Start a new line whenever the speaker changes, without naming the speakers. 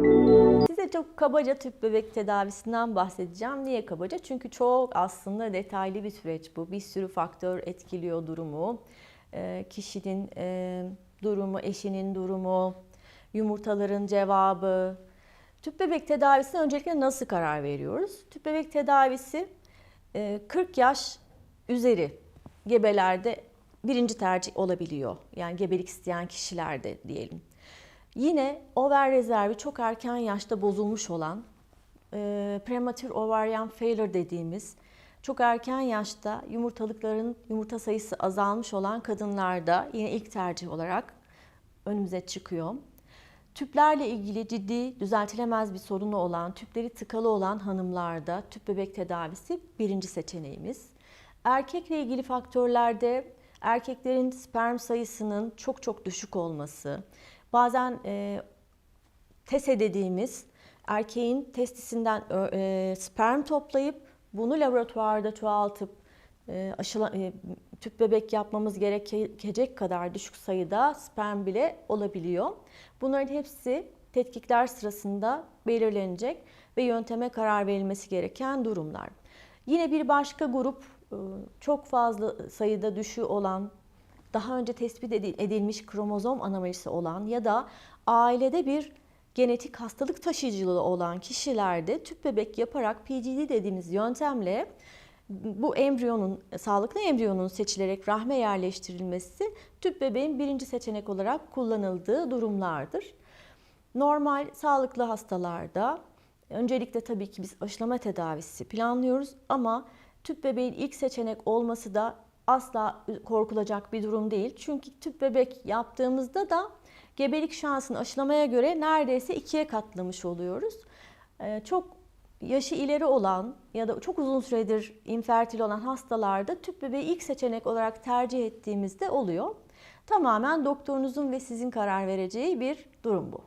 Size çok kabaca tüp bebek tedavisinden bahsedeceğim. Niye kabaca? Çünkü çok aslında detaylı bir süreç bu. Bir sürü faktör etkiliyor durumu. Ee, Kişinin e, durumu, eşinin durumu, yumurtaların cevabı. Tüp bebek tedavisine öncelikle nasıl karar veriyoruz? Tüp bebek tedavisi e, 40 yaş üzeri gebelerde birinci tercih olabiliyor. Yani gebelik isteyen kişilerde diyelim. Yine over rezervi çok erken yaşta bozulmuş olan e, premature ovarian failure dediğimiz çok erken yaşta yumurtalıkların yumurta sayısı azalmış olan kadınlarda yine ilk tercih olarak önümüze çıkıyor. Tüplerle ilgili ciddi düzeltilemez bir sorunu olan, tüpleri tıkalı olan hanımlarda tüp bebek tedavisi birinci seçeneğimiz. Erkekle ilgili faktörlerde erkeklerin sperm sayısının çok çok düşük olması, bazen e, tese dediğimiz erkeğin testisinden e, sperm toplayıp bunu laboratuvarda çoğaltıp e, aşıla, e, tüp bebek yapmamız gerekecek kadar düşük sayıda sperm bile olabiliyor. Bunların hepsi tetkikler sırasında belirlenecek ve yönteme karar verilmesi gereken durumlar. Yine bir başka grup e, çok fazla sayıda düşüğü olan daha önce tespit edi- edilmiş kromozom anomalisi olan ya da ailede bir genetik hastalık taşıyıcılığı olan kişilerde tüp bebek yaparak PGD dediğimiz yöntemle bu embriyonun, sağlıklı embriyonun seçilerek rahme yerleştirilmesi tüp bebeğin birinci seçenek olarak kullanıldığı durumlardır. Normal sağlıklı hastalarda öncelikle tabii ki biz aşılama tedavisi planlıyoruz ama tüp bebeğin ilk seçenek olması da asla korkulacak bir durum değil. Çünkü tüp bebek yaptığımızda da gebelik şansını aşılamaya göre neredeyse ikiye katlamış oluyoruz. Ee, Çok yaşı ileri olan ya da çok uzun süredir infertil olan hastalarda tüp bebeği ilk seçenek olarak tercih ettiğimizde oluyor. Tamamen doktorunuzun ve sizin karar vereceği bir durum bu.